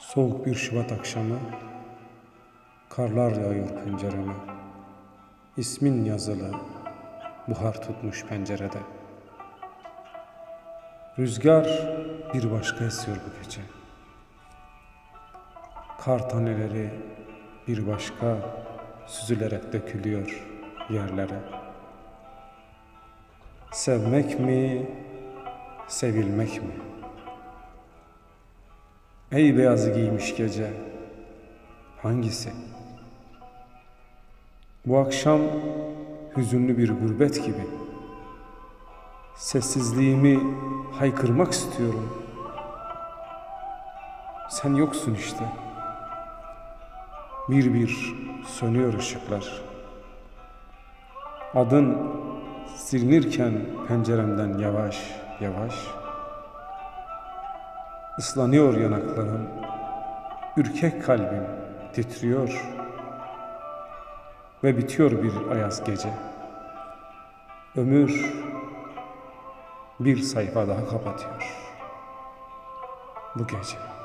Soğuk bir Şubat akşamı Karlar yağıyor pencereme. İsmin yazılı Buhar tutmuş pencerede. Rüzgar bir başka esiyor bu gece. Kar taneleri bir başka süzülerek dökülüyor yerlere. Sevmek mi, sevilmek mi? Ey beyazı giymiş gece, hangisi? Bu akşam hüzünlü bir gurbet gibi. Sessizliğimi haykırmak istiyorum. Sen yoksun işte. Bir bir sönüyor ışıklar. Adın silinirken penceremden yavaş yavaş Islanıyor yanaklarım, ürkek kalbim titriyor ve bitiyor bir ayaz gece. Ömür bir sayfa daha kapatıyor bu gece.